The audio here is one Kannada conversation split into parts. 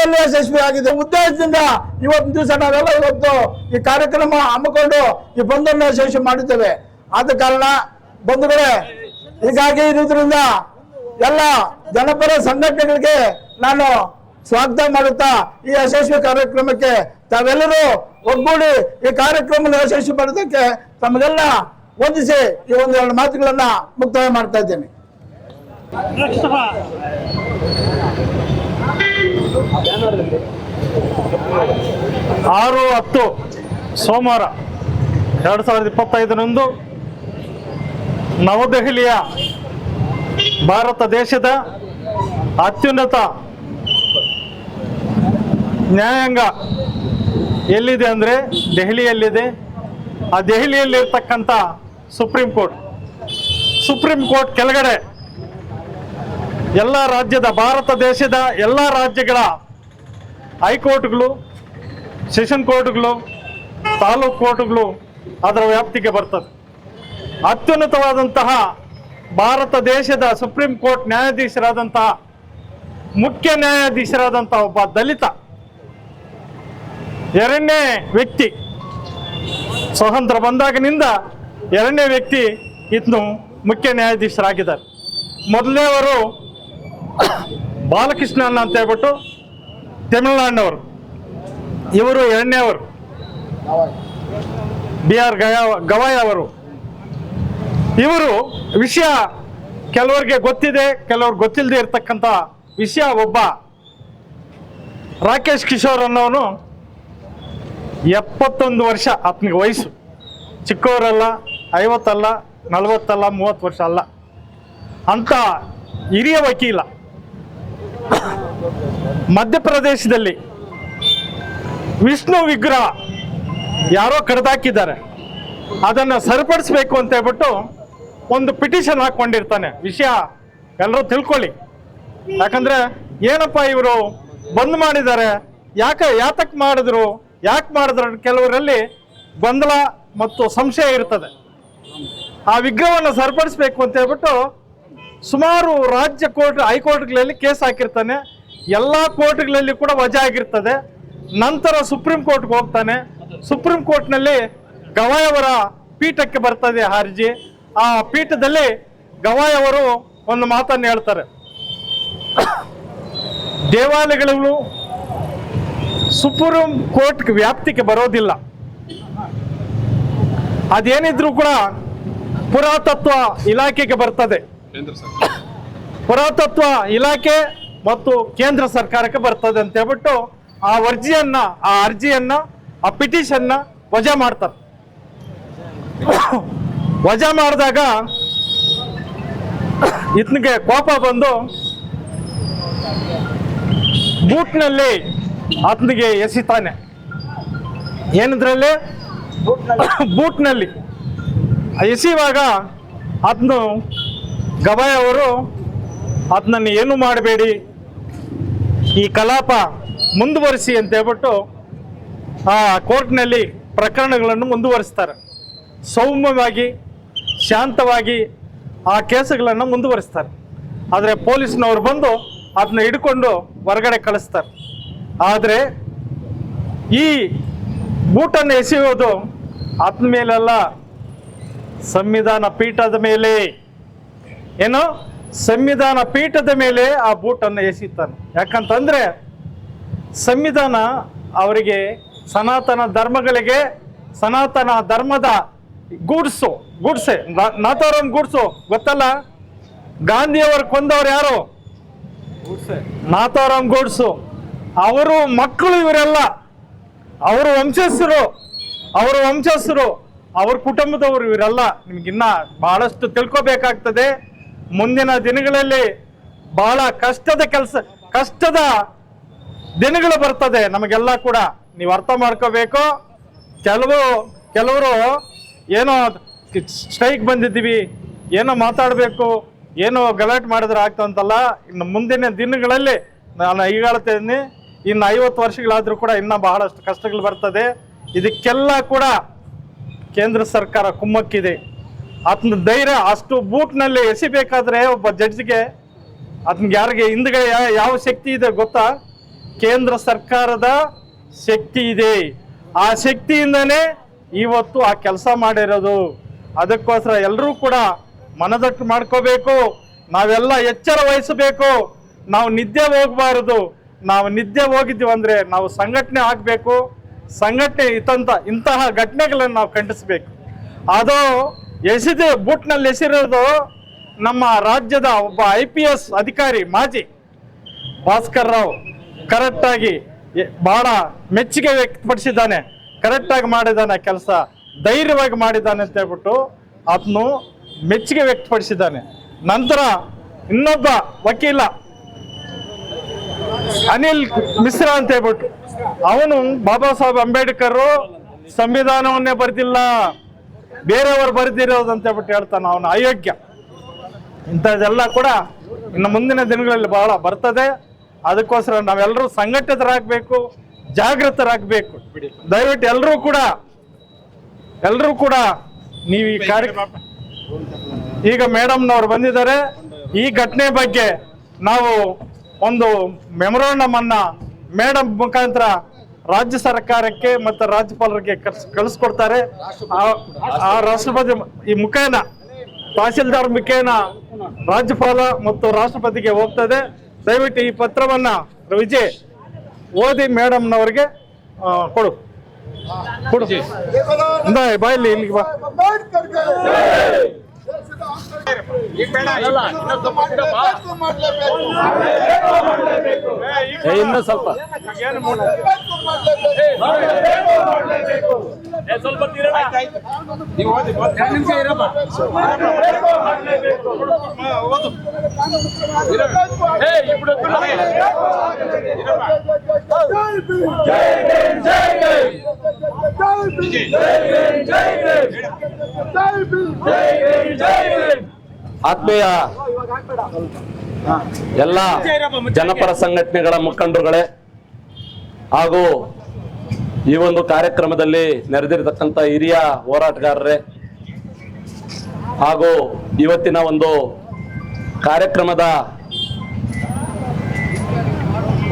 ಜಿಲ್ಲೆಯಲ್ಲಿ ಯಶಸ್ವಿ ಆಗಿದೆ? ಉದ್ದೇಶದಿಂದ ಇವತ್ತು ದಿವಸ ನಾವೆಲ್ಲ ಇವತ್ತು ಈ ಕಾರ್ಯಕ್ರಮ ಹಮ್ಮಿಕೊಂಡು ಈ ಬಂಧನ ಯಶಸ್ವಿ ಮಾಡಿದ್ದೇವೆ. ಆದ ಕಾರಣ ಬಂಧುಗಳೇ, ಹೀಗಾಗಿ ಇರುವುದರಿಂದ ಎಲ್ಲ ಜನಪರ ಸಂಘಟನೆಗಳಿಗೆ ನಾನು ಸ್ವಾಗತ ಮಾಡುತ್ತಾ ಈ ಯಶಸ್ವಿ ಕಾರ್ಯಕ್ರಮಕ್ಕೆ ತಾವೆಲ್ಲರೂ ಒಗ್ಗೂಡಿ ಈ ಕಾರ್ಯಕ್ರಮ ಯಶಸ್ವಿ ಮಾಡೋದಕ್ಕೆ ತಮಗೆಲ್ಲ ವಂದಿಸಿ ಈ ಒಂದು ಎರಡು ಮಾತುಗಳನ್ನ ಮುಕ್ತಾಯ ಮಾಡ್ತಾ ಇದ್ದೇನೆ. ಆರು ಹತ್ತು ಸೋಮವಾರ ಎರಡು ಸಾವಿರದ ಇಪ್ಪತ್ತೈದರಂದು ನವದೆಹಲಿಯ ಭಾರತ ದೇಶದ ಅತ್ಯುನ್ನತ ನ್ಯಾಯಾಂಗ ಎಲ್ಲಿದೆ ಅಂದರೆ ದೆಹಲಿಯಲ್ಲಿದೆ. ಆ ದೆಹಲಿಯಲ್ಲಿರ್ತಕ್ಕಂಥ ಸುಪ್ರೀಂ ಕೋರ್ಟ್. ಸುಪ್ರೀಂ ಕೋರ್ಟ್ ಕೆಳಗಡೆ ಎಲ್ಲ ರಾಜ್ಯದ, ಭಾರತ ದೇಶದ ಎಲ್ಲ ರಾಜ್ಯಗಳ ಹೈಕೋರ್ಟ್ಗಳು, ಸೆಷನ್ ಕೋರ್ಟ್ಗಳು, ತಾಲೂಕು ಕೋರ್ಟ್ಗಳು ಅದರ ವ್ಯಾಪ್ತಿಗೆ ಬರ್ತದೆ ಅತ್ಯುನ್ನತವಾದಂತಹ ಭಾರತ ದೇಶದ ಸುಪ್ರೀಂ ಕೋರ್ಟ್ ನ್ಯಾಯಾಧೀಶರಾದಂತಹ, ಮುಖ್ಯ ನ್ಯಾಯಾಧೀಶರಾದಂತಹ ಒಬ್ಬ ದಲಿತ, ಎರಡನೇ ವ್ಯಕ್ತಿ, ಸ್ವತಂತ್ರ ಬಂದಾಗಿನಿಂದ ಎರಡನೇ ವ್ಯಕ್ತಿ ಇದನ್ನು ಮುಖ್ಯ ನ್ಯಾಯಾಧೀಶರಾಗಿದ್ದಾರೆ. ಮೊದಲನೇವರು ಬಾಲಕೃಷ್ಣನ್ ಅಂತ ಹೇಳ್ಬಿಟ್ಟು ತಮಿಳುನಾಡಿನವರು. ಇವರು ಎರಡನೇವರು ಬಿ ಆರ್ ಗಯಾ ಗವಾಯ್ ಅವರು. ಇವರು ವಿಷಯ ಕೆಲವರಿಗೆ ಗೊತ್ತಿದೆ ಕೆಲವ್ರಿಗೆ ಗೊತ್ತಿಲ್ಲದೆ ಇರತಕ್ಕಂಥ ವಿಷಯ ಒಬ್ಬ ರಾಕೇಶ್ ಕಿಶೋರ್ ಅನ್ನೋನು ಎಪ್ಪತ್ತೊಂದು ವರ್ಷ ಆತನಿಗೆ ವಯಸ್ಸು. ಚಿಕ್ಕವರಲ್ಲ, ಐವತ್ತಲ್ಲ, ನಲವತ್ತಲ್ಲ, ಮೂವತ್ತು ವರ್ಷ ಅಲ್ಲ. ಅಂತ ಹಿರಿಯ ವಕೀಲ. ಮಧ್ಯಪ್ರದೇಶದಲ್ಲಿ ವಿಷ್ಣು ವಿಗ್ರಹ ಯಾರೋ ಕಡ್ದಾಕಿದ್ದಾರೆ. ಅದನ್ನು ಸರಿಪಡಿಸ್ಬೇಕು ಅಂತ ಹೇಳ್ಬಿಟ್ಟು ಒಂದು ಪಿಟಿಷನ್ ಹಾಕೊಂಡಿರ್ತಾನೆ ವಿಷಯ ಎಲ್ಲರೂ ತಿಳ್ಕೊಳ್ಳಿ. ಯಾಕಂದ್ರೆ ಏನಪ್ಪ ಇವರು ಬಂದ್ ಮಾಡಿದ್ದಾರೆ. ಯಾಕೆ ಯಾತಕ್ಕೆ ಮಾಡಿದ್ರು, ಯಾಕೆ ಮಾಡಿದ್ರು ಕೆಲವರಲ್ಲಿ ಗೊಂದಲ ಮತ್ತು ಸಂಶಯ ಇರ್ತದೆ. ಆ ವಿಗ್ರಹವನ್ನು ಸರಿಪಡಿಸ್ಬೇಕು ಅಂತ ಹೇಳ್ಬಿಟ್ಟು ಸುಮಾರು ರಾಜ್ಯ ಕೋರ್ಟ್, ಹೈಕೋರ್ಟ್ಗಳಲ್ಲಿ ಕೇಸ್ ಹಾಕಿರ್ತಾನೆ. ಎಲ್ಲ ಕೋರ್ಟ್ಗಳಲ್ಲಿ ಕೂಡ ವಜಾ ಆಗಿರ್ತದೆ. ನಂತರ ಸುಪ್ರೀಂ ಕೋರ್ಟ್ಗೆ ಹೋಗ್ತಾನೆ. ಸುಪ್ರೀಂ ಕೋರ್ಟ್ನಲ್ಲಿ ಗವಾಯ್ ಅವರ ಪೀಠಕ್ಕೆ ಬರ್ತದೆ ಅರ್ಜಿ ಆ ಪೀಠದಲ್ಲಿ ಗವಾಯ್ ಅವರು ಒಂದು ಮಾತನ್ನು ಹೇಳ್ತಾರೆ. ದೇವಾಲಯಗಳು ಸುಪ್ರೀಂ ಕೋರ್ಟ್ ವ್ಯಾಪ್ತಿಗೆ ಬರೋದಿಲ್ಲ. ಅದೇನಿದ್ರು ಕೂಡ ಪುರಾತತ್ವ ಇಲಾಖೆಗೆ ಬರ್ತದೆ. ಪುರಾತತ್ವ ಇಲಾಖೆ ಮತ್ತು ಕೇಂದ್ರ ಸರ್ಕಾರಕ್ಕೆ ಬರ್ತದೆ ಅಂತ ಹೇಳ್ಬಿಟ್ಟು ಆ ಅರ್ಜಿಯನ್ನ ಆ ಅರ್ಜಿಯನ್ನ, ಆ ಪಿಟಿಷನ್ನ ವಜಾ ಮಾಡ್ತಾರೆ. ವಜಾ ಮಾಡಿದಾಗ ಇತನಿಗೆ ಕೋಪ ಬಂದು ಬೂಟ್ನಲ್ಲಿ ಆತನಿಗೆ ಎಸಿತಾನೆ. ಏನಿದ್ರಲ್ಲಿ? ಬೂಟ್ನಲ್ಲಿ. ಎಸೆಯುವಾಗ ಆತನು ಗವಾಯ್ ಅವರು ಆತನನ್ನು ಏನು ಮಾಡಬೇಡಿ? ಈ ಕಲಾಪ ಮುಂದುವರಿಸಿ ಅಂತ ಹೇಳ್ಬಿಟ್ಟು, ಆ ಕೋರ್ಟ್ನಲ್ಲಿ ಪ್ರಕರಣಗಳನ್ನು ಮುಂದುವರಿಸ್ತಾರೆ. ಸೌಮ್ಯವಾಗಿ, ಶಾಂತವಾಗಿ ಆ ಕೇಸುಗಳನ್ನು ಮುಂದುವರಿಸ್ತಾರೆ. ಆದರೆ ಪೊಲೀಸ್ನವ್ರು ಬಂದು ಅದನ್ನ ಹಿಡ್ಕೊಂಡು ಹೊರಗಡೆ ಕಳಿಸ್ತಾರೆ. ಆದರೆ ಈ ಬೂಟನ್ನು ಎಸೆಯೋದು ಆತ್ಮೇಲೆಲ್ಲ ಸಂವಿಧಾನ ಪೀಠದ ಮೇಲೆ. ಏನು? ಸಂವಿಧಾನ ಪೀಠದ ಮೇಲೆ ಆ ಬೂಟನ್ನು ಎಸೆಯುತ್ತಾನೆ. ಯಾಕಂತಂದರೆ ಸಂವಿಧಾನ ಅವರಿಗೆ ಸನಾತನ ಧರ್ಮಗಳಿಗೆ ಸನಾತನ ಧರ್ಮದ ಗೂಡ್ಸು ಗೂಡ್ಸೆ ನಾಥೋರಂ ಗೂಡ್ಸು ಗೊತ್ತಲ್ಲ? ಗಾಂಧಿಯವರು ಕೊಂದವ್ರು ಯಾರು? ನಾಥೋರಾಮ್ ಗೂಡ್ಸು. ಅವರು ಮಕ್ಕಳು ಇವರೆಲ್ಲ. ಅವರು ವಂಶಸ್ಥರು. ಅವರ ವಂಶಸ್ಥರು. ಅವ್ರ ಕುಟುಂಬದವರು ಇವರೆಲ್ಲ. ನಿಮ್ಗಿನ್ನ ಬಹಳಷ್ಟು ತಿಳ್ಕೊಬೇಕಾಗ್ತದೆ. ಮುಂದಿನ ದಿನಗಳಲ್ಲಿ ಬಹಳ ಕಷ್ಟದ ಕೆಲಸ, ಕಷ್ಟದ ದಿನಗಳು ಬರ್ತದೆ ನಮಗೆಲ್ಲ ಕೂಡ. ನೀವು ಅರ್ಥ ಮಾಡ್ಕೋಬೇಕು. ಕೆಲವು, ಕೆಲವರು ಏನೋ ಸ್ಟ್ರೈಕ್ ಬಂದಿದ್ದೀವಿ, ಏನೋ ಮಾತಾಡಬೇಕು, ಏನೋ ಗಲಾಟೆ ಮಾಡಿದ್ರೆ ಆಗ್ತಂತಲ್ಲ ಇನ್ನು ಮುಂದಿನ ದಿನಗಳಲ್ಲಿ ನಾನು ಈಗ ಇನ್ನು ಐವತ್ತು ವರ್ಷಗಳಾದರೂ ಕೂಡ ಇನ್ನೂ ಬಹಳಷ್ಟು ಕಷ್ಟಗಳು ಬರ್ತದೆ. ಇದಕ್ಕೆಲ್ಲ ಕೂಡ ಕೇಂದ್ರ ಸರ್ಕಾರ ಕುಮ್ಮಕ್ಕಿದೆ. ಆತನ ಧೈರ್ಯ ಅಷ್ಟು ಬೂಟ್ನಲ್ಲಿ ಎಸಿಬೇಕಾದ್ರೆ ಒಬ್ಬ ಜಡ್ಜ್ಗೆ ಆತನಿಗೆ ಯಾರಿಗೆ ಹಿಂದ್ಗಡೆ ಯಾವ ಶಕ್ತಿ ಇದೆ ಗೊತ್ತಾ? ಕೇಂದ್ರ ಸರ್ಕಾರದ ಶಕ್ತಿ ಇದೆ. ಆ ಶಕ್ತಿಯಿಂದನೇ ಇವತ್ತು ಆ ಕೆಲಸ ಮಾಡಿರೋದು. ಅದಕ್ಕೋಸ್ಕರ ಎಲ್ಲರೂ ಕೂಡ ಮನದಟ್ಟು ಮಾಡ್ಕೋಬೇಕು. ನಾವೆಲ್ಲ ಎಚ್ಚರ ವಹಿಸಬೇಕು. ನಾವು ನಿದ್ದೆ ಹೋಗಬಾರದು. ನಾವು ನಿದ್ದೆ ಹೋಗಿದ್ದೀವಿ ಅಂದ್ರೆ ನಾವು ಸಂಘಟನೆ ಆಗಬೇಕು. ಸಂಘಟನೆ ಇತಂತ ಇಂತಹ ಘಟನೆಗಳನ್ನು ನಾವು ಖಂಡಿಸಬೇಕು. ಅದು ಎಸೆದು ಬೂಟ್ನಲ್ಲಿ ಎಸಿರೋದು ನಮ್ಮ ರಾಜ್ಯದ ಒಬ್ಬ ಐ ಪಿ ಎಸ್ ಅಧಿಕಾರಿ ಮಾಜಿ ಭಾಸ್ಕರ್ ರಾವ್. ಕರೆಕ್ಟಾಗಿ ಬಹಳ ಮೆಚ್ಚುಗೆ ವ್ಯಕ್ತಪಡಿಸಿದ್ದಾನೆ. ಕರೆಕ್ಟಾಗಿ ಮಾಡಿದ್ದಾನೆ ಕೆಲಸ. ಧೈರ್ಯವಾಗಿ ಮಾಡಿದ್ದಾನೆ ಅಂತ ಹೇಳ್ಬಿಟ್ಟು ಆತನು ಮೆಚ್ಚುಗೆ ವ್ಯಕ್ತಪಡಿಸಿದ್ದಾನೆ. ನಂತರ ಇನ್ನೊಬ್ಬ ವಕೀಲ ಅನಿಲ್ ಮಿಶ್ರಾ ಅಂತ ಹೇಳ್ಬಿಟ್ಟು. ಅವನು ಬಾಬಾ ಸಾಹೇಬ್ ಅಂಬೇಡ್ಕರ್ ಸಂವಿಧಾನವನ್ನೇ ಬರೆದಿಲ್ಲ. ಬೇರೆಯವರು ಬರೆದಿರೋದು ಅಂತ ಹೇಳ್ಬಿಟ್ಟು ಹೇಳ್ತಾನೆ ಅವನ ಅಯೋಗ್ಯ. ಇಂಥದ್ದೆಲ್ಲ ಕೂಡ ಇನ್ನು ಮುಂದಿನ ದಿನಗಳಲ್ಲಿ ಬಹಳ ಬರ್ತದೆ. ಅದಕ್ಕೋಸ್ಕರ ನಾವೆಲ್ಲರೂ ಸಂಘಟಿತರಾಗಬೇಕು, ಜಾಗೃತರಾಗಬೇಕು. ದಯವಿಟ್ಟು ಎಲ್ಲರೂ ಕೂಡ ಎಲ್ಲರೂ ಕೂಡ ನೀವು ಈ ಕಾರ್ಯಕ್ರಮ ಈಗ ಮೇಡಮ್ನವ್ರು ಬಂದಿದ್ದಾರೆ. ಈ ಘಟನೆ ಬಗ್ಗೆ ನಾವು ಒಂದು ಮೆಮೊರಾಂಡಮ್ ಅನ್ನ ಮೇಡಮ್ ಮುಖಾಂತರ ರಾಜ್ಯ ಸರ್ಕಾರಕ್ಕೆ ಮತ್ತು ರಾಜ್ಯಪಾಲರಿಗೆ ಕಳ್ಸ್- ಕಳಿಸ್ಕೊಡ್ತಾರೆ. ಆ- ಆ ರಾಷ್ಟ್ರಪತಿ ಈ ಮುಖೇನ ತಹಸೀಲ್ದಾರ್ ಮುಖೇನ ರಾಜ್ಯಪಾಲ ಮತ್ತು ರಾಷ್ಟ್ರಪತಿಗೆ ಹೋಗ್ತದೆ. ದಯವಿಟ್ಟು ಈ ಪತ್ರವನ್ನ ವಿಜಯ್ ಓದಿ ಮೇಡಮ್ನವ್ರಿಗೆ ಕೊಡು. ಕೊಡು. ಬಾಯಲ್ಲಿ ಇಲ್ಲಿಗೆ ಬಾ. ಇನ್ನು ಸ್ವಲ್ಪ ಆತ್ಮೀಯ ಎಲ್ಲ ಜನಪರ ಸಂಘಟನೆಗಳ ಮುಖಂಡರುಗಳೇ ಹಾಗೂ ಈ ಒಂದು ಕಾರ್ಯಕ್ರಮದಲ್ಲಿ ನೆರೆದಿರತಕ್ಕಂಥ ಹಿರಿಯ ಹೋರಾಟಗಾರರೇ ಹಾಗೂ ಇವತ್ತಿನ ಒಂದು ಕಾರ್ಯಕ್ರಮದ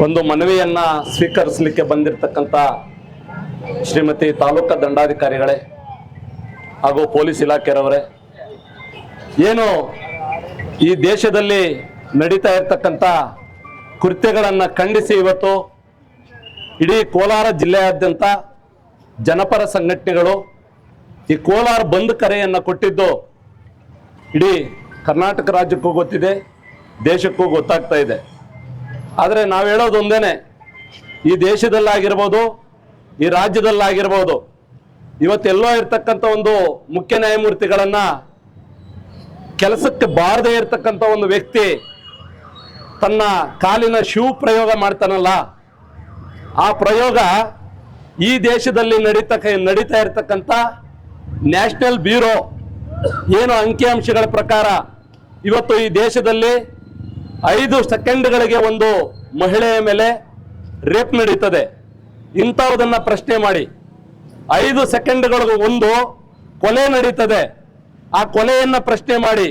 ಒಂದು ಮನವಿಯನ್ನ ಸ್ವೀಕರಿಸಲಿಕ್ಕೆ ಬಂದಿರತಕ್ಕಂಥ ಶ್ರೀಮತಿ ತಾಲೂಕಾ ದಂಡಾಧಿಕಾರಿಗಳೇ ಹಾಗೂ ಪೊಲೀಸ್ ಇಲಾಖೆಯವರೇ ಏನು ಈ ದೇಶದಲ್ಲಿ ನಡೀತಾ ಇರ್ತಕ್ಕಂಥ ಕೃತ್ಯಗಳನ್ನು ಖಂಡಿಸಿ ಇವತ್ತು ಇಡೀ ಕೋಲಾರ ಜಿಲ್ಲೆಯಾದ್ಯಂತ ಜನಪರ ಸಂಘಟನೆಗಳು ಈ ಕೋಲಾರ ಬಂದ್ ಕರೆಯನ್ನು ಕೊಟ್ಟಿದ್ದು ಇಡೀ ಕರ್ನಾಟಕ ರಾಜ್ಯಕ್ಕೂ ಗೊತ್ತಿದೆ, ದೇಶಕ್ಕೂ ಗೊತ್ತಾಗ್ತಾ ಇದೆ. ಆದರೆ ನಾವು ಹೇಳೋದು ಒಂದೇನೆ, ಈ ದೇಶದಲ್ಲಾಗಿರ್ಬೋದು, ಈ ರಾಜ್ಯದಲ್ಲಾಗಿರ್ಬೋದು, ಇವತ್ತೆಲ್ಲೋ ಇರ್ತಕ್ಕಂಥ ಒಂದು ಮುಖ್ಯ ನ್ಯಾಯಮೂರ್ತಿಗಳನ್ನ ಕೆಲಸಕ್ಕೆ ಬಾರದೇ ಇರತಕ್ಕಂಥ ಒಂದು ವ್ಯಕ್ತಿ ತನ್ನ ಕಾಲಿನ ಶೂ ಪ್ರಯೋಗ ಮಾಡ್ತಾನಲ್ಲ, ಆ ಪ್ರಯೋಗ ಈ ದೇಶದಲ್ಲಿ ನಡೀತಕ್ಕ ನಡೀತಾ ಇರತಕ್ಕಂಥ ನ್ಯಾಷನಲ್ ಬ್ಯೂರೋ ಏನು ಅಂಕಿಅಂಶಗಳ ಪ್ರಕಾರ ಇವತ್ತು ಈ ದೇಶದಲ್ಲಿ ಐದು ಸೆಕೆಂಡ್ಗಳಿಗೆ ಒಂದು ಮಹಿಳೆಯ ಮೇಲೆ ರೇಪ್ ನಡೀತದೆ. ಇಂಥವುದನ್ನು ಪ್ರಶ್ನೆ ಮಾಡಿ. ಐದು ಸೆಕೆಂಡ್ಗಳಿಗೂ ಒಂದು ಕೊಲೆ ನಡೀತದೆ. ಆ ಕೊಲೆಯನ್ನ ಪ್ರಶ್ನೆ ಮಾಡಿ.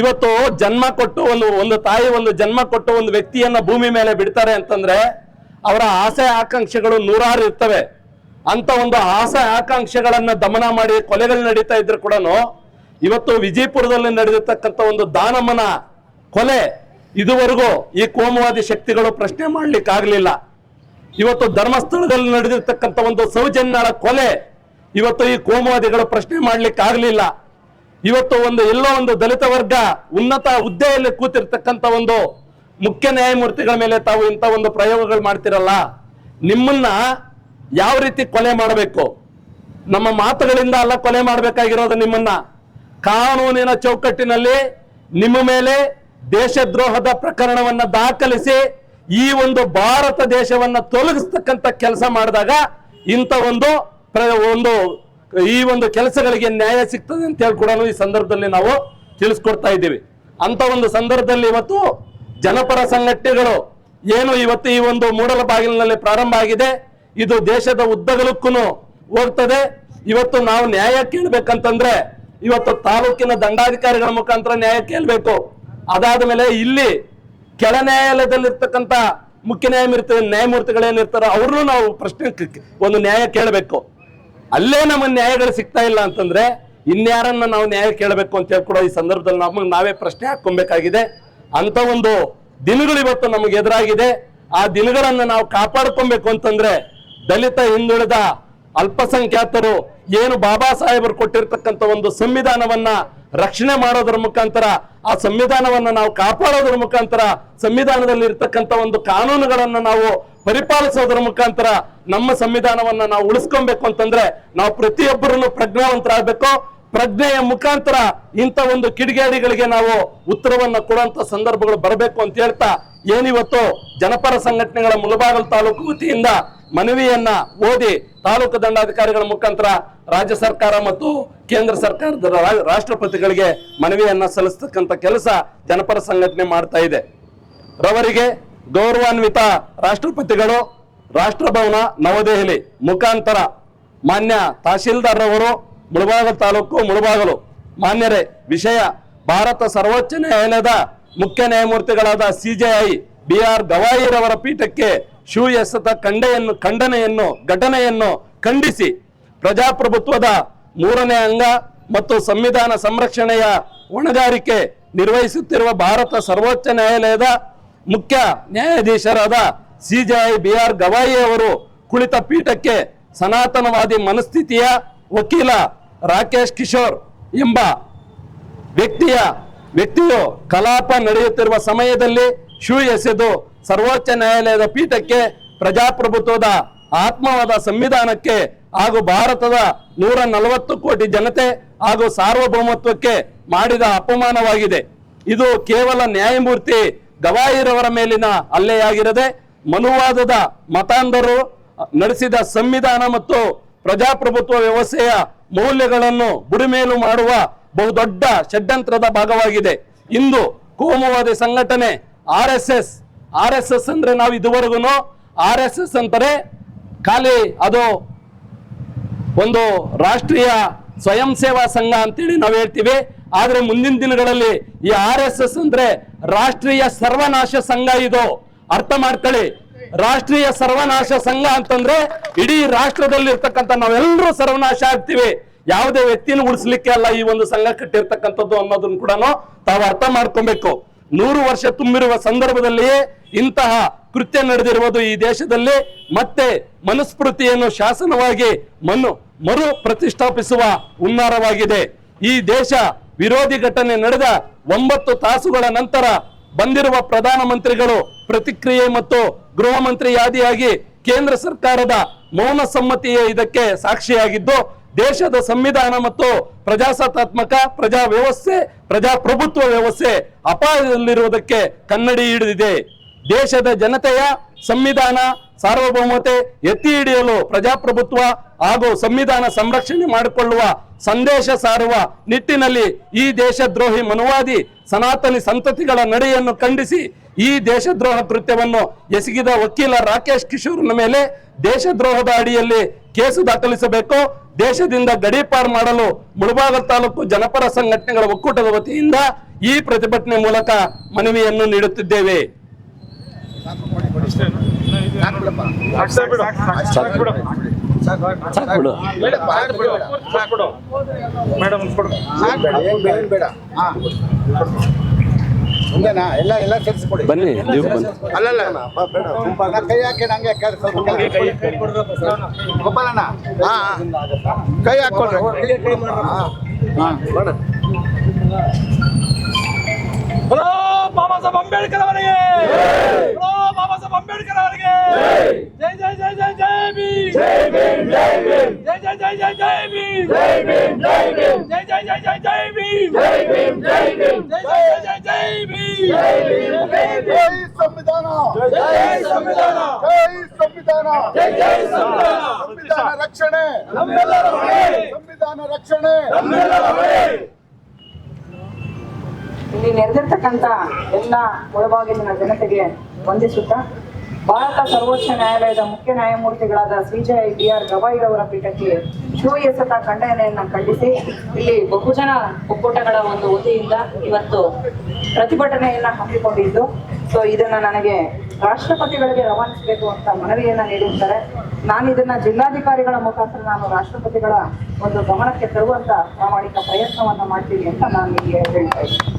ಇವತ್ತು ಜನ್ಮ ಕೊಟ್ಟು ಒಂದು ಒಂದು ತಾಯಿ ಒಂದು ಜನ್ಮ ಕೊಟ್ಟು ಒಂದು ವ್ಯಕ್ತಿಯನ್ನ ಭೂಮಿ ಮೇಲೆ ಬಿಡ್ತಾರೆ ಅಂತಂದ್ರೆ ಅವರ ಆಸೆ ಆಕಾಂಕ್ಷೆಗಳು ನೂರಾರು ಇರ್ತವೆ. ಅಂತ ಒಂದು ಆಸೆ ಆಕಾಂಕ್ಷೆಗಳನ್ನ ದಮನ ಮಾಡಿ ಕೊಲೆಗಳು ನಡೀತಾ ಇದ್ರು ಕೂಡ ಇವತ್ತು ವಿಜಯಪುರದಲ್ಲಿ ನಡೆದಿರ್ತಕ್ಕಂಥ ಒಂದು ದಾನಮ್ಮನ ಕೊಲೆ ಇದುವರೆಗೂ ಈ ಕೋಮುವಾದಿ ಶಕ್ತಿಗಳು ಪ್ರಶ್ನೆ ಮಾಡ್ಲಿಕ್ಕಾಗ್ಲಿಲ್ಲ. ಇವತ್ತು ಧರ್ಮಸ್ಥಳದಲ್ಲಿ ನಡೆದಿರ್ತಕ್ಕಂಥ ಒಂದು ಸೌಜನ್ಯಳ ಕೊಲೆ ಇವತ್ತು ಈ ಕೋಮುವಾದಿಗಳು ಪ್ರಶ್ನೆ ಮಾಡ್ಲಿಕ್ಕೆ ಆಗ್ಲಿಲ್ಲ ಇವತ್ತು ಒಂದು ಎಲ್ಲೋ ಒಂದು ದಲಿತ ವರ್ಗ ಉನ್ನತ ಹುದ್ದೆಯಲ್ಲಿ ಕೂತಿರ್ತಕ್ಕಂಥ ಒಂದು ಮುಖ್ಯ ನ್ಯಾಯಮೂರ್ತಿಗಳ ಮೇಲೆ ತಾವು ಇಂಥ ಒಂದು ಪ್ರಯೋಗಗಳು ಮಾಡ್ತಿರಲ್ಲ, ನಿಮ್ಮನ್ನ ಯಾವ ರೀತಿ ಕೊಲೆ ಮಾಡಬೇಕು? ನಮ್ಮ ಮಾತುಗಳಿಂದ ಅಲ್ಲ ಕೊಲೆ ಮಾಡಬೇಕಾಗಿರೋದು ನಿಮ್ಮನ್ನ. ಕಾನೂನಿನ ಚೌಕಟ್ಟಿನಲ್ಲಿ ನಿಮ್ಮ ಮೇಲೆ ದೇಶದ್ರೋಹದ ಪ್ರಕರಣವನ್ನ ದಾಖಲಿಸಿ ಈ ಒಂದು ಭಾರತ ದೇಶವನ್ನ ತೊಲಗಿಸ್ತಕ್ಕಂಥ ಕೆಲಸ ಮಾಡಿದಾಗ ಇಂಥ ಒಂದು ಒಂದು ಈ ಒಂದು ಕೆಲಸಗಳಿಗೆ ನ್ಯಾಯ ಸಿಗ್ತದೆ ಅಂತ ಹೇಳಿ ಕೂಡ ಈ ಸಂದರ್ಭದಲ್ಲಿ ನಾವು ತಿಳಿಸ್ಕೊಡ್ತಾ ಇದ್ದೀವಿ. ಅಂತ ಒಂದು ಸಂದರ್ಭದಲ್ಲಿ ಇವತ್ತು ಜನಪರ ಸಂಘಟನೆಗಳು ಏನು ಇವತ್ತು ಈ ಒಂದು ಮೂಡಲ ಬಾಗಿಲಿನಲ್ಲಿ ಪ್ರಾರಂಭ ಆಗಿದೆ. ಇದು ದೇಶದ ಉದ್ದಗಲಕ್ಕೂ ಹೋಗ್ತದೆ. ಇವತ್ತು ನಾವು ನ್ಯಾಯ ಕೇಳಬೇಕಂತಂದ್ರೆ ಇವತ್ತು ತಾಲೂಕಿನ ದಂಡಾಧಿಕಾರಿಗಳ ಮುಖಾಂತರ ನ್ಯಾಯ ಕೇಳಬೇಕು. ಅದಾದ ಮೇಲೆ ಇಲ್ಲಿ ಕೆಳ ನ್ಯಾಯಾಲಯದಲ್ಲಿರ್ತಕ್ಕಂಥ ಮುಖ್ಯ ನ್ಯಾಯಮೂರ್ತಿ, ನ್ಯಾಯಮೂರ್ತಿಗಳೇನಿರ್ತಾರೋ ಅವ್ರನ್ನೂ ನಾವು ಪ್ರಶ್ನೆ ಒಂದು ನ್ಯಾಯ ಕೇಳಬೇಕು. ಅಲ್ಲೇ ನಮ್ಮ ನ್ಯಾಯಗಳು ಸಿಗ್ತಾ ಇಲ್ಲ ಅಂತಂದ್ರೆ ಇನ್ಯಾರನ್ನ ನಾವು ನ್ಯಾಯ ಕೇಳಬೇಕು ಅಂತ ಹೇಳ್ಕೊಡೋ ಈ ಸಂದರ್ಭದಲ್ಲಿ ನಮಗೆ ನಾವೇ ಪ್ರಶ್ನೆ ಹಾಕೊಬೇಕಾಗಿದೆ ಅಂತ ಒಂದು ದಿನಗಳು ಇವತ್ತು ನಮಗೆ ಎದುರಾಗಿದೆ. ಆ ದಿನಗಳನ್ನ ನಾವು ಕಾಪಾಡ್ಕೊಬೇಕು ಅಂತಂದ್ರೆ ದಲಿತ ಹಿಂದುಳಿದ ಅಲ್ಪಸಂಖ್ಯಾತರು ಏನು ಬಾಬಾ ಸಾಹೇಬರು ಕೊಟ್ಟಿರ್ತಕ್ಕಂಥ ಒಂದು ಸಂವಿಧಾನವನ್ನ ರಕ್ಷಣೆ ಮಾಡೋದ್ರ ಮುಖಾಂತರ, ಆ ಸಂವಿಧಾನವನ್ನ ನಾವು ಕಾಪಾಡೋದ್ರ ಮುಖಾಂತರ, ಸಂವಿಧಾನದಲ್ಲಿ ಇರ್ತಕ್ಕಂಥ ಒಂದು ಕಾನೂನುಗಳನ್ನ ನಾವು ಪರಿಪಾಲಿಸೋದ್ರ ಮುಖಾಂತರ ನಮ್ಮ ಸಂವಿಧಾನವನ್ನ ನಾವು ಉಳಿಸ್ಕೊಬೇಕು ಅಂತಂದ್ರೆ ನಾವು ಪ್ರತಿಯೊಬ್ಬರನ್ನು ಪ್ರಜ್ಞಾವಂತರಾಗಬೇಕು. ಪ್ರಜ್ಞೆಯ ಮುಖಾಂತರ ಇಂಥ ಒಂದು ಕಿಡಿಗೇಡಿಗಳಿಗೆ ನಾವು ಉತ್ತರವನ್ನು ಕೊಡುವಂತ ಸಂದರ್ಭಗಳು ಬರಬೇಕು ಅಂತ ಹೇಳ್ತಾ ಏನಿವತ್ತು ಜನಪರ ಸಂಘಟನೆಗಳ ಮುಳಬಾಗಲು ತಾಲೂಕು ವತಿಯಿಂದ ಮನವಿಯನ್ನ ಓದಿ ತಾಲೂಕು ದಂಡಾಧಿಕಾರಿಗಳ ಮುಖಾಂತರ ರಾಜ್ಯ ಸರ್ಕಾರ ಮತ್ತು ಕೇಂದ್ರ ಸರ್ಕಾರದ ರಾಷ್ಟ್ರಪತಿಗಳಿಗೆ ಮನವಿಯನ್ನ ಸಲ್ಲಿಸ್ತಕ್ಕಂಥ ಕೆಲಸ ಜನಪರ ಸಂಘಟನೆ ಮಾಡ್ತಾ ಇದೆ. ರವರಿಗೆ ಗೌರವಾನ್ವಿತ ರಾಷ್ಟ್ರಪತಿಗಳು, ರಾಷ್ಟ್ರಭವನ ನವದೆಹಲಿ ಮುಖಾಂತರ ಮಾನ್ಯ ತಹಶೀಲ್ದಾರ್ ರವರು ಮುಳಬಾಗಲ್ ತಾಲೂಕು ಮುಳಬಾಗಲು. ಮಾನ್ಯರೇ, ವಿಷಯ ಭಾರತ ಸರ್ವೋಚ್ಚ ನ್ಯಾಯಾಲಯದ ಮುಖ್ಯ ನ್ಯಾಯಮೂರ್ತಿಗಳಾದ ಸಿಜೆಐ ಬಿ ಆರ್ ಗವಾಯಿರವರ ಪೀಠಕ್ಕೆ ಶೂ ಎಸೆತ ಖಂಡೆಯನ್ನು, ಖಂಡನೆಯನ್ನು, ಘಟನೆಯನ್ನು ಖಂಡಿಸಿ ಪ್ರಜಾಪ್ರಭುತ್ವದ ಮೂರನೇ ಅಂಗ ಮತ್ತು ಸಂವಿಧಾನ ಸಂರಕ್ಷಣೆಯ ಹೊಣೆಗಾರಿಕೆ ನಿರ್ವಹಿಸುತ್ತಿರುವ ಭಾರತ ಸರ್ವೋಚ್ಚ ನ್ಯಾಯಾಲಯದ ಮುಖ್ಯ ನ್ಯಾಯಾಧೀಶರಾದ ಸಿಜೆಐ ಬಿ ಆರ್ ಗವಾಯಿ ಅವರು ಕುಳಿತ ಪೀಠಕ್ಕೆ ಸನಾತನವಾದಿ ಮನಸ್ಥಿತಿಯ ವಕೀಲ ರಾಕೇಶ್ ಕಿಶೋರ್ ಎಂಬ ವ್ಯಕ್ತಿಯ ವ್ಯಕ್ತಿಯು ಕಲಾಪ ನಡೆಯುತ್ತಿರುವ ಸಮಯದಲ್ಲಿ ಶೂ ಎಸೆದು ಸರ್ವೋಚ್ಚ ನ್ಯಾಯಾಲಯದ ಪೀಠಕ್ಕೆ ಪ್ರಜಾಪ್ರಭುತ್ವದ ಆತ್ಮವಾದ ಸಂವಿಧಾನಕ್ಕೆ ಹಾಗೂ ಭಾರತದ ನೂರ ನಲವತ್ತು ಕೋಟಿ ಜನತೆ ಹಾಗೂ ಸಾರ್ವಭೌಮತ್ವಕ್ಕೆ ಮಾಡಿದ ಅಪಮಾನವಾಗಿದೆ. ಇದು ಕೇವಲ ನ್ಯಾಯಮೂರ್ತಿ ಗವಾಯಿರವರ ಮೇಲಿನ ಹಲ್ಲೆಯಾಗಿರದೆ ಮನುವಾದದ ಮತಾಂಧರು ನಡೆಸಿದ ಸಂವಿಧಾನ ಮತ್ತು ಪ್ರಜಾಪ್ರಭುತ್ವ ವ್ಯವಸ್ಥೆಯ ಮೌಲ್ಯಗಳನ್ನು ಬುಡಿಮೇಲು ಮಾಡುವ ಬಹುದೊಡ್ಡ ಷಡ್ಯಂತ್ರದ ಭಾಗವಾಗಿದೆ. ಇಂದು ಕೋಮುವಾದಿ ಸಂಘಟನೆ R S S, R S S ಅಂದ್ರೆ ನಾವು ಇದುವರೆಗೂ ಆರ್ ಎಸ್ ಎಸ್ ಅಂತಾರೆ. ಖಾಲಿ ಅದು ಒಂದು ರಾಷ್ಟ್ರೀಯ ಸ್ವಯಂ ಸೇವಾ ಸಂಘ ಅಂತೇಳಿ ನಾವು ಹೇಳ್ತೀವಿ. ಆದ್ರೆ ಮುಂದಿನ ದಿನಗಳಲ್ಲಿ ಈ ಆರ್ ಎಸ್ ಎಸ್ ಅಂದ್ರೆ ರಾಷ್ಟ್ರೀಯ ಸರ್ವನಾಶ ಸಂಘ ಇದು. ಅರ್ಥ ಮಾಡ್ಕೊಳ್ಳಿ. ರಾಷ್ಟ್ರೀಯ ಸರ್ವನಾಶ ಸಂಘ ಅಂತಂದ್ರೆ ಇಡೀ ರಾಷ್ಟ್ರದಲ್ಲಿ ಇರ್ತಕ್ಕಂಥ ನಾವೆಲ್ಲರೂ ಸರ್ವನಾಶ ಆಗ್ತೀವಿ. ಯಾವುದೇ ವ್ಯಕ್ತಿನ ಉಳಿಸ್ಲಿಕ್ಕೆ ಅಲ್ಲ ಈ ಒಂದು ಸಂಘ ಕಟ್ಟಿರ್ತಕ್ಕಂಥದ್ದು ಅನ್ನೋದನ್ನು ಕೂಡ ತಾವು ಅರ್ಥ ಮಾಡ್ಕೊಬೇಕು. ನೂರು ವರ್ಷ ತುಂಬಿರುವ ಸಂದರ್ಭದಲ್ಲಿಯೇ ಇಂತಹ ಕೃತ್ಯ ನಡೆದಿರುವುದು ಈ ದೇಶದಲ್ಲಿ ಮತ್ತೆ ಮನುಸ್ಮೃತಿಯನ್ನು ಶಾಸನವಾಗಿ ಮನು ಮರು ಪ್ರತಿಷ್ಠಾಪಿಸುವ ಹುನ್ನಾರವಾಗಿದೆ. ಈ ದೇಶ ವಿರೋಧಿ ಘಟನೆ ನಡೆದ ಒಂಬತ್ತು ತಾಸುಗಳ ನಂತರ ಬಂದಿರುವ ಪ್ರಧಾನಮಂತ್ರಿಗಳು ಪ್ರತಿಕ್ರಿಯೆ ಮತ್ತು ಗೃಹ ಮಂತ್ರಿಯಾದಿಯಾಗಿ ಕೇಂದ್ರ ಸರ್ಕಾರದ ಮೌನ ಸಮ್ಮತಿಯೇ ಇದಕ್ಕೆ ಸಾಕ್ಷಿಯಾಗಿದ್ದು, ದೇಶದ ಸಂವಿಧಾನ ಮತ್ತು ಪ್ರಜಾಸತ್ತಾತ್ಮಕ ಪ್ರಜಾ ವ್ಯವಸ್ಥೆ ಪ್ರಜಾಪ್ರಭುತ್ವ ವ್ಯವಸ್ಥೆ ಅಪಾಯದಲ್ಲಿರುವುದಕ್ಕೆ ಕನ್ನಡಿ ಹಿಡಿದಿದೆ. ದೇಶದ ಜನತೆಯ ಸಂವಿಧಾನ ಸಾರ್ವಭೌಮತೆ ಎತ್ತಿ ಹಿಡಿಯಲು ಪ್ರಜಾಪ್ರಭುತ್ವ ಹಾಗೂ ಸಂವಿಧಾನ ಸಂರಕ್ಷಣೆ ಮಾಡಿಕೊಳ್ಳುವ ಸಂದೇಶ ಸಾರುವ ನಿಟ್ಟಿನಲ್ಲಿ ಈ ದೇಶದ್ರೋಹಿ ಮನುವಾದಿ ಸನಾತನಿ ಸಂತತಿಗಳ ನಡೆಯನ್ನು ಖಂಡಿಸಿ ಈ ದೇಶದ್ರೋಹ ಕೃತ್ಯವನ್ನು ಎಸಗಿದ ವಕೀಲ ರಾಕೇಶ್ ಕಿಶೋರ್ನ ಮೇಲೆ ದೇಶದ್ರೋಹದ ಅಡಿಯಲ್ಲಿ ಕೇಸು ದಾಖಲಿಸಬೇಕು ದೇಶದಿಂದ ಗಡೀಪಾರು ಮಾಡಲು ಮುಳಬಾಗಲ್ ತಾಲೂಕು ಜನಪರ ಸಂಘಟನೆಗಳ ಒಕ್ಕೂಟದ ವತಿಯಿಂದ ಈ ಪ್ರತಿಭಟನೆ ಮೂಲಕ ಮನವಿಯನ್ನು ನೀಡುತ್ತಿದ್ದೇವೆ. ಮೇಡಮ್ ಬನ್ನಿ ನೀವು ಬನ್ನಿ. ಅಲ್ಲಲ್ಲ ಕೈ ಹಾಕಿ ನಂಗೆ ಗೋಪಾಲಣ್ಣ ಹಾ ಹಾ. ಕೈ ಹಾಕೊಳ್ರಿ ಹಾ. ಹಾ ಬೇಡ. ಹಲೋ ಬಾಬಾ ಸಾಹೇಬ್ ಅಂಬೇಡ್ಕರ್ ಅವರಿಗೆ. ಹಲೋ ಬಾಬಾ ಸಾಹೇಬ್ ಅಂಬೇಡ್ಕರ್ ಅವರಿಗೆ. ಜೈ ಜೈ ಜೈ ಜೈ ಜೈ ಭೀಮ್. ಜೈ ಭೀಮ್ ಜೈ ಭೀಮ್. ಜೈ ಜೈ ಜೈ ಜೈ ಜೈ ಭೀಮ್. ಜೈ ಭೀಮ್ ಜೈ ಭೀಮ್. ಜೈ ಜೈ ಜೈ ಜೈ ಜೈ ಭೀಮ್. ಜೈ ಭೀಮ್ ಜೈ ಭೀಮ್. ಸಂವಿಧಾನ ರಕ್ಷಣೆ ಸಂವಿಧಾನ ರಕ್ಷಣೆ ಇಲ್ಲಿ ನೆರೆದಿರ್ತಕ್ಕಂಥ ಎಲ್ಲ ಒಳಭಾಗಿಲಿನ ಜನತೆಗೆ ವಂದಿಸುತ್ತಾ ಭಾರತ ಸರ್ವೋಚ್ಚ ನ್ಯಾಯಾಲಯದ ಮುಖ್ಯ ನ್ಯಾಯಮೂರ್ತಿಗಳಾದ ಸಿಜೆಐ ಬಿ ಆರ್ ಗವಾಯಿರವರ ಪೀಠಕ್ಕೆ ಶೂ ಎಸೆತ ಖಂಡನೆಯನ್ನು ಖಂಡಿಸಿ, ಇಲ್ಲಿ ಬಹುಜನ ಒಕ್ಕೂಟಗಳ ಒಂದು ವತಿಯಿಂದ ಇವತ್ತು ಪ್ರತಿಭಟನೆಯನ್ನ ಹಮ್ಮಿಕೊಂಡಿದ್ದು. ಸೊ ಇದನ್ನ ನನಗೆ ರಾಷ್ಟ್ರಪತಿಗಳಿಗೆ ರವಾನಿಸಬೇಕು ಅಂತ ಮನವಿಯನ್ನ ನೀಡಿರ್ತಾರೆ. ನಾನು ಇದನ್ನ ಜಿಲ್ಲಾಧಿಕಾರಿಗಳ ಮುಖಾಂತರ ನಾನು ರಾಷ್ಟ್ರಪತಿಗಳ ಒಂದು ಗಮನಕ್ಕೆ ತರುವಂತ ಪ್ರಾಮಾಣಿಕ ಪ್ರಯತ್ನವನ್ನ ಮಾಡ್ತೀನಿ ಅಂತ ನಾನು ನಿಮಗೆ ಹೇಳ್ತಾ ಇದ್ದೀನಿ.